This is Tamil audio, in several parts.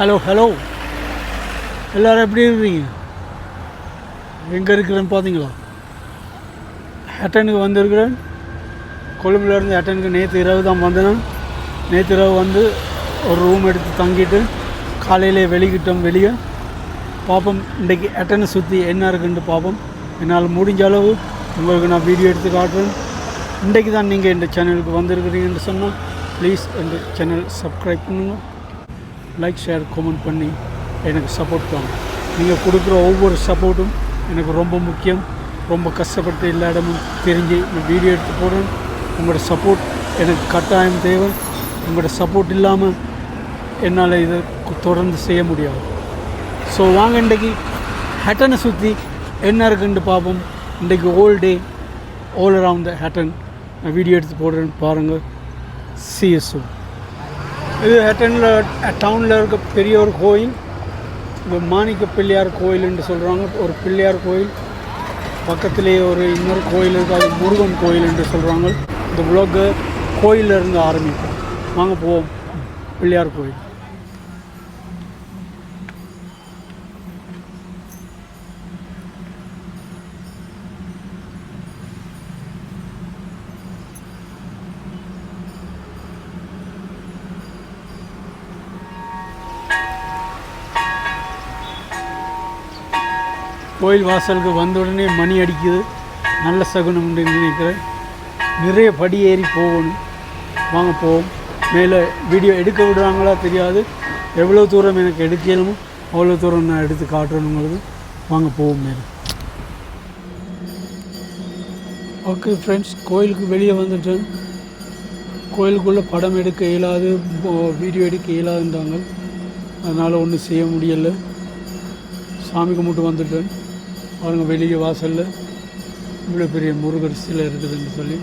Hello hello. எல்லோரும் எப்படி இருக்கிறீங்க எங்கே இருக்கிறேன்னு பார்த்தீங்களா ஹட்டனுக்கு வந்திருக்கிறேன். கொழும்புலேருந்து ஹட்டனுக்கு நேற்று இரவு தான் வந்தேன். நேற்று இரவு வந்து ஒரு ரூம் எடுத்து தங்கிட்டு காலையிலே வெளிக்கிட்டோம் வெளியே. பார்ப்போம் இன்றைக்கி ஹட்டனை சுற்றி என்ன இருக்குன்னு பார்ப்போம் என்னால் முடிஞ்ச அளவு உங்களுக்கு நான் வீடியோ எடுத்து காட்டுறேன். இன்றைக்கு தான் நீங்கள் இந்த சேனலுக்கு வந்திருக்கிறீங்கன்னு சொன்னால் ப்ளீஸ் இந்த சேனல் சப்ஸ்கிரைப் பண்ணுங்கள் லைக் ஷேர் கமெண்ட் பண்ணி எனக்கு சப்போர்ட் தாங்க. நீங்கள் கொடுக்குற ஒவ்வொரு சப்போர்ட்டும் எனக்கு ரொம்ப முக்கியம். ரொம்ப கஷ்டப்பட்டு எல்லா இடமும் தெரிஞ்சு நான் வீடியோ எடுத்து போடுறேன். உங்களோட சப்போர்ட் எனக்கு கட்டாயம் தேவை. உங்களோட சப்போர்ட் இல்லாமல் என்னால் இதை தொடர்ந்து செய்ய முடியாது. ஸோ வாங்க இன்றைக்கி ஹட்டனை சுற்றி என்ன இருக்குன்னு பார்ப்போம். இன்றைக்கி whole day all around the Hatton நான் வீடியோ எடுத்து போடுறேன்னு பாருங்கள் சிஎஸ்ஓ இது ஹெட்டனில் டவுனில் இருக்க பெரிய ஒரு கோயில். இந்த மாணிக்க பிள்ளையார் கோயில்னு சொல்கிறாங்க ஒரு பிள்ளையார் கோயில். பக்கத்திலேயே ஒரு இன்னொரு கோயில் இருக்குது அது முருகன் கோயில் என்று சொல்கிறாங்க இந்த விலாகு கோயிலில் இருந்து ஆரம்பிக்கும் வாங்க போவோம். பிள்ளையார் கோயில். கோயில் வாசலுக்கு வந்த உடனே மணி அடிக்குது. நல்ல சகுனம் என்று நினைக்கிறேன். நிறைய படி ஏறி போகணும். வாங்க போவோம். மேலே வீடியோ எடுக்க விடுறாங்களா தெரியாது. எவ்வளோ தூரம் எனக்கு எடுக்கணுமோ அவ்வளோ தூரம் நான் எடுத்து காட்டுறேன் உங்களுக்கு. வாங்க போவோம் மேலே. ஓகே ஃப்ரெண்ட்ஸ் கோயிலுக்கு வெளியே வந்துட்டேன். கோயிலுக்குள்ளே படம் எடுக்க இயலாது வீடியோ எடுக்க இயலாதுன்றாங்க. அதனால் ஒன்றும் செய்ய முடியலை. சாமி கும்பிட்டு வந்துட்டேன். பாருங்க வெளியே வாசலில் இவ்வளோ பெரிய முருகர் சிலை இருக்குதுன்னு சொல்லி.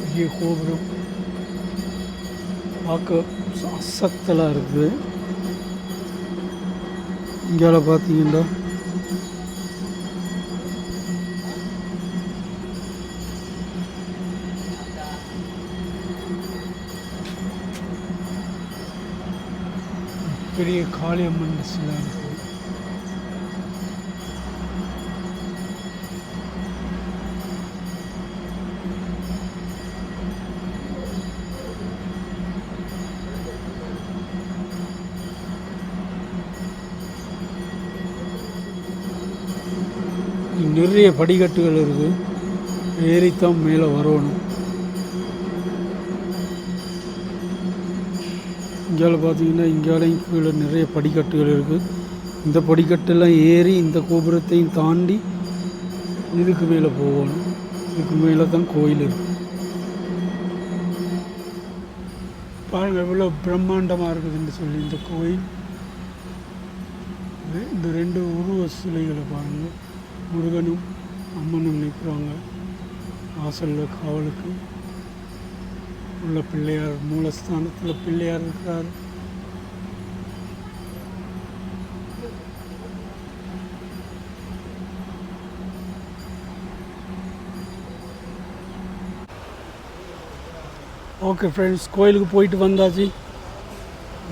பெரிய கோபுரம். பார்க்க அசத்தலாக இருக்குது. இங்கே பார்த்தீங்கன்னா பெரிய காளியம்மன் சிலை இருக்குது நிறைய படிக்கட்டுகள் இருக்குது ஏறித்தான் மேலே வரணும். இங்கால பார்த்தீங்கன்னா இங்காலையும் கீழே நிறைய படிக்கட்டுகள் இருக்குது இந்த படிக்கட்டெல்லாம் ஏறி இந்த கோபுரத்தையும் தாண்டி இதுக்கு மேலே போகணும். இதுக்கு மேலே தான் கோயில் இருக்குது பாருங்கள் எவ்வளோ பிரம்மாண்டமாக இருக்குதுன்னு சொல்லி இந்த கோயில். இந்த ரெண்டு உருவ சிலைகளை பாருங்கள். முருகனும் அம்மனும் நிற்கிறாங்க. வாசலில் காவலுக்கு. உள்ள பிள்ளையார் மூலஸ்தானத்தில் பிள்ளையார் இருக்கிறார் ஓகே ஃப்ரெண்ட்ஸ் கோயிலுக்கு போயிட்டு வந்தாச்சு.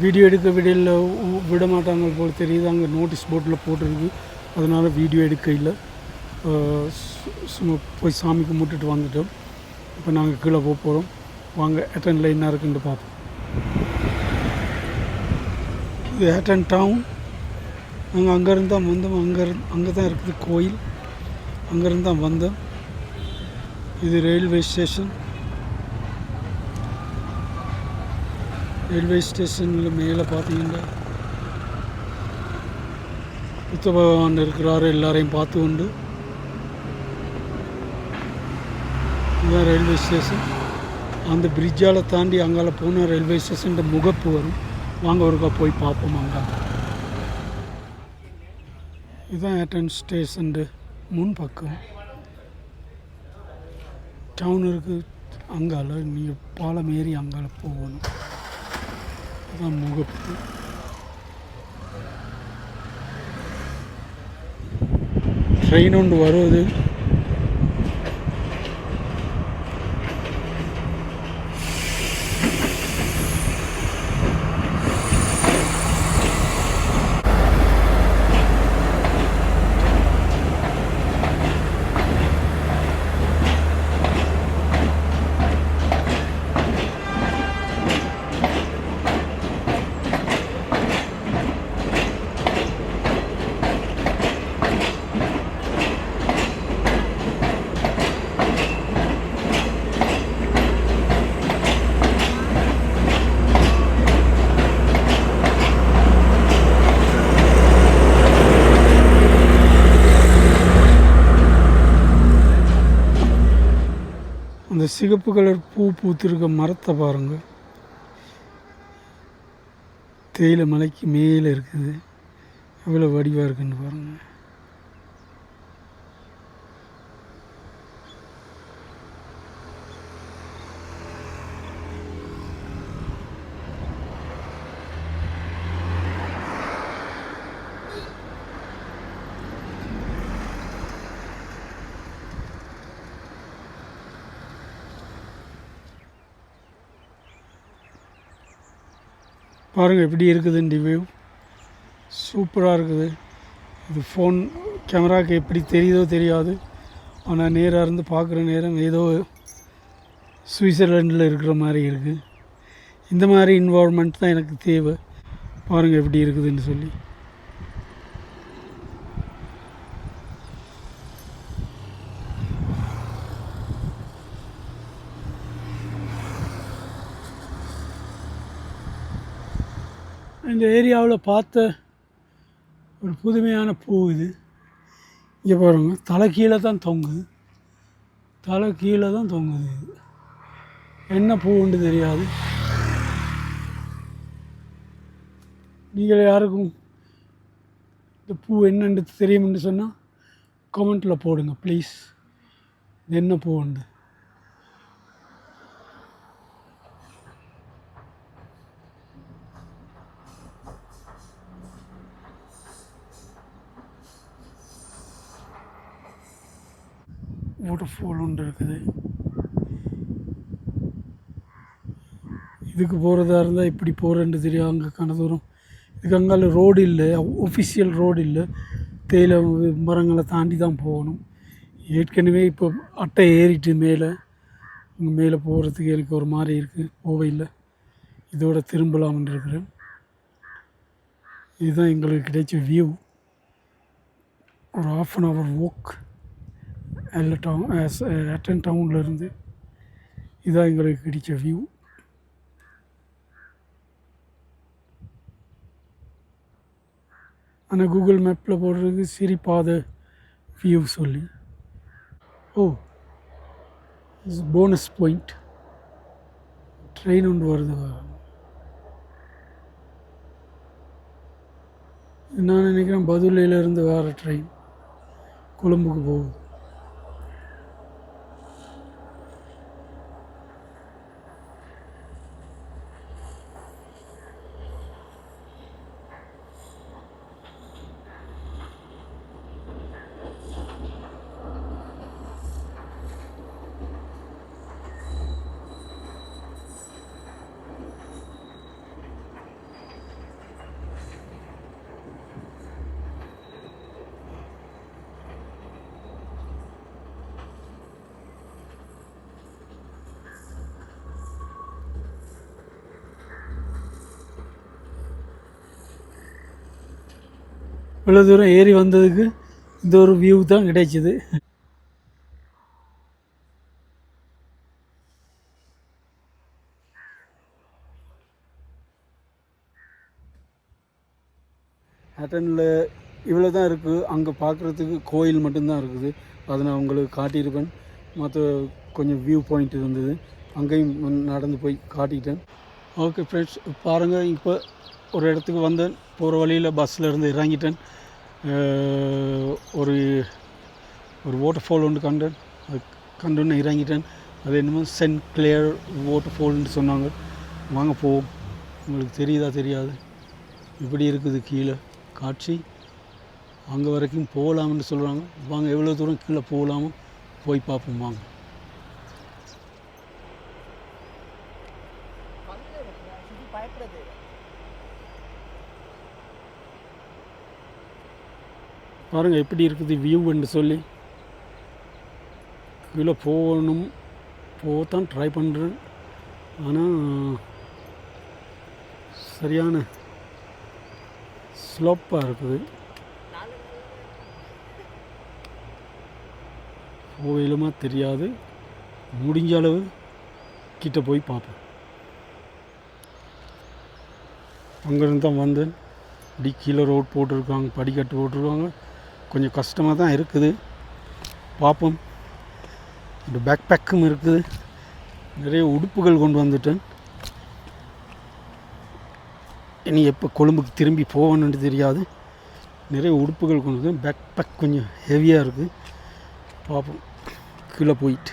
வீடியோ எடுக்க விடையில் விட மாட்டாங்க போல் தெரியுது. அங்கே நோட்டீஸ் போர்டில் போட்டிருக்கு. அதனால் வீடியோ எடுக்க இல்லை. சு- சும்மா போய் சாமி கும்பிட்டுட்டு வந்துட்டோம். இப்போ நாங்கள் கீழே போக போகிறோம் வாங்க ஏட்டன் லைனாக இருக்குன்னு பார்ப்போம். இது ஏட்டன் டவுன் நாங்கள் அங்கேருந்து தான் வந்தோம். அங்கே அங்கே தான் இருக்குது கோயில். அங்கேருந்து தான் வந்தோம். இது ரயில்வே ஸ்டேஷன் ரயில்வே ஸ்டேஷனில் மேலே பார்த்தீங்கன்னா புத்த பகவான் இருக்கிறாரு. எல்லாரையும் பார்த்து கொண்டு இதுதான் ரயில்வே ஸ்டேஷன் அந்த பிரிட்ஜால் தாண்டி அங்கால போன ரயில்வே ஸ்டேஷன் முகப்பு வரும். வாங்க ஒருக்கா போய் பார்ப்போம் அங்கே. இதுதான் ஏட்டன் ஸ்டேஷன் முன் பக்கம். டவுன் இருக்குது அங்கால நீங்கள் பாலம் ஏறி அங்கால போகணும். இதுதான் முகப்பு. ட்ரெயின் ஒன்று வருவது அந்த சிகப்பு கலர் பூ பூத்திருக்க மரத்தை பாருங்க. தேயிலை மலைக்கு மேலே இருக்குது. எவ்வளோ வடிவாக இருக்குன்னு பாருங்கள் பாருங்கள் எப்படி இருக்குது இந்த வியூ சூப்பராக இருக்குது. இது ஃபோன் கேமராவுக்கு எப்படி தெரியுதோ தெரியாது. ஆனால் நேராக இருந்து பார்க்குற நேரம் ஏதோ சுவிட்சர்லாண்டில் இருக்கிற மாதிரி இருக்குது இந்த மாதிரி இன்வால்மெண்ட் தான் எனக்கு தேவை. பாருங்கள் எப்படி இருக்குதுன்னு சொல்லி. இந்த ஏரியாவில் பார்த்த ஒரு புதுமையான பூ இது. இங்கே பாருங்க தலை கீழே தான் தொங்குது. தலை கீழே தான் தொங்குது இது. என்ன பூவுண்டு தெரியாது. நீங்கள் யாருக்கும் இந்த பூ என்னென்று தெரியும்னு சொன்னால் கமெண்ட்டில் போடுங்க ப்ளீஸ் இது என்ன பூ உண்டு வாட்டர் ஃபால் ஒன்று இருக்குது. இதுக்கு போகிறதா இருந்தால் இப்படி போகிறேன்னு தெரியும். அங்கே கன தூரம் இதுக்கு அங்கால ரோடு இல்லை. ஒஃபிஷியல் ரோடு இல்லை. தேயிலை மரங்களை தாண்டி தான் போகணும். ஏற்கனவே இப்போ அட்டை ஏறிட்டு மேலே. மேலே போகிறதுக்கு எனக்கு ஒரு மாதிரி இருக்குது போவே இல்லை. இதோட திரும்பலாம்னு இருக்கிறேன். இதுதான் எங்களுக்கு கிடைச்ச வியூ ஒரு ஆஃப் அன் ஹவர் வாக் எல்லா டவுன் அட்டன் டவுன்லேருந்து இதான் எங்களுக்கு கிடைச்ச வியூ ஆனால் கூகுள் மேப்பில் போடுறதுக்கு சிரிப்பாத வியூ சொல்லி. ஓ போனஸ் பாயிண்ட் ட்ரெயின் ஒன்று வருது நான் நினைக்கிறேன் பதுலையிலேருந்து வேறு ட்ரெயின் கொழும்புக்கு போகுது. இவ்வளோ தூரம் ஏறி வந்ததுக்கு இந்த ஒரு வியூ தான் கிடைச்சிது. அட்டனில் இவ்வளோ தான் இருக்குது அங்கே பார்க்குறதுக்கு கோயில் மட்டும்தான் இருக்குது. அதை நான் உங்களுக்கு காட்டியிருப்பேன். மற்ற கொஞ்சம் வியூ பாயிண்ட் இருந்தது. அங்கேயும் நடந்து போய் காட்டிட்டேன். ஓகே ஃப்ரெண்ட்ஸ் பாருங்கள் இப்போ ஒரு இடத்துக்கு வந்தேன். போகிற வழியில் பஸ்ஸில் இருந்து இறங்கிட்டேன். ஒரு ஒரு வாட்டர் ஃபால் ஒன்று கண்டேன். அது கண்டுன்னு இறங்கிட்டேன். அது என்னமோ சென்ட் கிளியர் வாட்டர் ஃபால்னு சொன்னாங்க. வாங்க போவோம். உங்களுக்கு தெரியுதா தெரியாது. இப்படி இருக்குது கீழே. காட்சி. அங்கே வரைக்கும் போகலாம்னு சொல்கிறாங்க வாங்க எவ்வளோ தூரம் கீழே போகலாமோ போய் பார்ப்போம் வாங்க. பாருங்கள் எப்படி இருக்குது வியூன்னு சொல்லி. கீழே போகணும் போகத்தான் ட்ரை பண்ணுறேன் ஆனால் சரியான ஸ்லோப்பாக இருக்குது. போகலுமா தெரியாது. முடிஞ்ச அளவு கிட்ட போய் பார்ப்போம். அங்கேருந்து தான் வந்தேன். இப்படி கீழே ரோட் போட்டிருக்காங்க படிக்கட்டு போட்டிருக்காங்க. கொஞ்சம் கஷ்டமாக தான் இருக்குது. பார்ப்போம். இந்த பேக் பேக்கும் இருக்குது. நிறைய உடுப்புகள் கொண்டு வந்துட்டேன். இனி எப்போ கொழும்புக்கு திரும்பி போவேன்னு தெரியாது. நிறைய உடுப்புகள் கொண்டு வந்து பேக் பேக் கொஞ்சம் ஹெவியாக இருக்குது பார்ப்போம். கீழே போயிட்டு.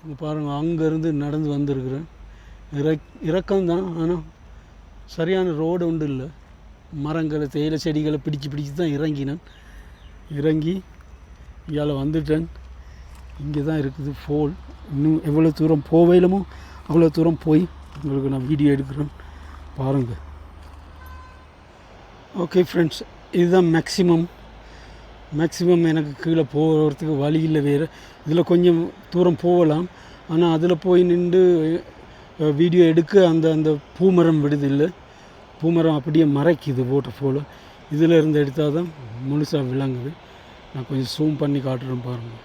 இங்கே பாருங்கள் அங்கேருந்து நடந்து வந்திருக்கிறேன். இறக் இறக்கம்தான் ஆனால் சரியான ரோடு ஒன்றும் இல்லை. மரங்களை தேயிலை செடிகளை பிடிச்சு பிடிச்சு தான் இறங்கினேன். இறங்கி இயால் வந்துட்டேன். இங்கே தான் இருக்குது ஃபோல் இன்னும் எவ்வளோ தூரம் போவேலமோ அவ்வளோ தூரம் போய் உங்களுக்கு நான் வீடியோ எடுக்கிறேன். பாருங்கள் ஓகே ஃப்ரெண்ட்ஸ் இதுதான் மேக்ஸிமம் மேக்ஸிமம் எனக்கு கீழே போகிறதுக்கு வழி இல்லை வேறு. இதில் கொஞ்சம் தூரம் போகலாம். ஆனால் அதில் போய் நின்று வீடியோ எடுக்க அந்த அந்த பூமரம் விடுது இல்லை பூமரம் அப்படியே மறைக்குது வாட்டர் ஃபோலோ இதில் இருந்து எடுத்தால் தான் முழுசாக விளங்குது. நான் கொஞ்சம் ஜூம் பண்ணி காட்டுறேன் பாருங்கள்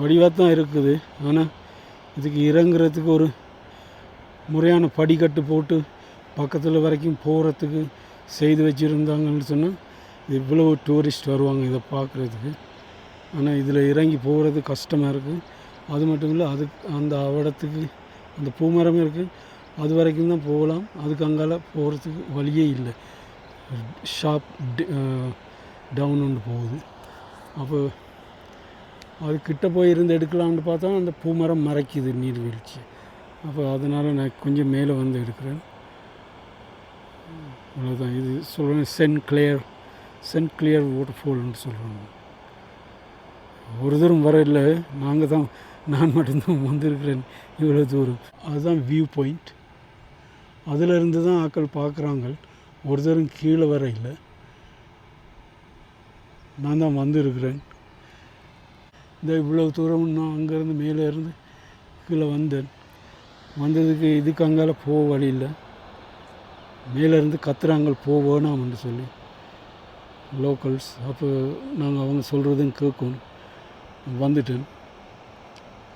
வடிவாக தான் இருக்குது. ஆனால் இதுக்கு இறங்குறதுக்கு ஒரு முறையான படிக்கட்டு போட்டு பக்கத்தில் வரைக்கும் போகிறதுக்கு செய்து வச்சுருந்தாங்கன்னு சொன்னால் இவ்வளோ டூரிஸ்ட் வருவாங்க இதை பார்க்குறதுக்கு. ஆனால் இதில் இறங்கி போகிறது கஷ்டமாக இருக்குது அது மட்டும் இல்லை அதுக்கு அந்த அவடத்துக்கு அந்த பூமரம் இருக்குது அது வரைக்கும் தான் போகலாம். அதுக்கு அங்கால போகிறதுக்கு வழியே இல்லை. ஷாப் டவுன் ஒன்று போகுது. அப்போ அது கிட்ட போய் இருந்து எடுக்கலாம்னு பார்த்தா அந்த பூமரம் மறைக்குது நீர்வீழ்ச்சி. அப்போ அதனால் நான் கொஞ்சம் மேலே வந்து எடுக்கிறேன். அவ்வளோதான் இது சொல்கிறேன் Saint Clair Saint Clair water ஃபால்னு சொல்கிறாங்க ஒரு தூரம் வர இல்லை நாங்கள் தான் நான் மட்டும்தான் வந்திருக்கிறேன் இவ்வளோ தூரம். அதுதான் வியூ பாயிண்ட் அதிலிருந்து தான் ஆக்கள் பார்க்குறாங்க. ஒரு தூரம் கீழே வர இல்லை. நான் தான் வந்திருக்கிறேன். இந்த இவ்வளோ தூரம் நான் அங்கேருந்து மேலே இருந்து கீழே வந்தேன். வந்ததுக்கு இதுக்கு அங்கால போக வழி இல்லை. மேலே இருந்து கத்துறாங்க போக வேணாம்னு சொல்லி லோக்கல்ஸ் அப்போ நாங்கள் அவங்க சொல்கிறதும் கேட்கணும். வந்துட்டேன்.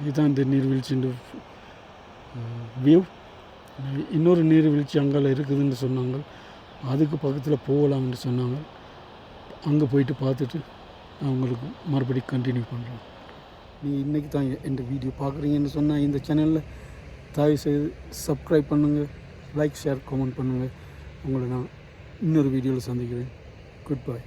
இதுதான் இந்த நீர்வீழ்ச்சின்ற வியூ இன்னொரு நீர்வீழ்ச்சி அங்கால இருக்குதுன்னு சொன்னாங்க அதுக்கு பக்கத்தில் போகலாம்னு சொன்னாங்க அங்கே போயிட்டு பார்த்துட்டு நான் உங்களுக்கு மறுபடியும் கண்டினியூ பண்ணுறேன் நீ இன்றைக்கி தான் இந்த வீடியோ பார்க்குறீங்கன்னு சொன்னால் இந்த சேனலில் தயவு செய்து சப்ஸ்கிரைப் பண்ணுங்கள் லைக் ஷேர் கமெண்ட் பண்ணுங்கள் உங்களை நான் இன்னொரு வீடியோவில் சந்திக்கிறேன். Good bye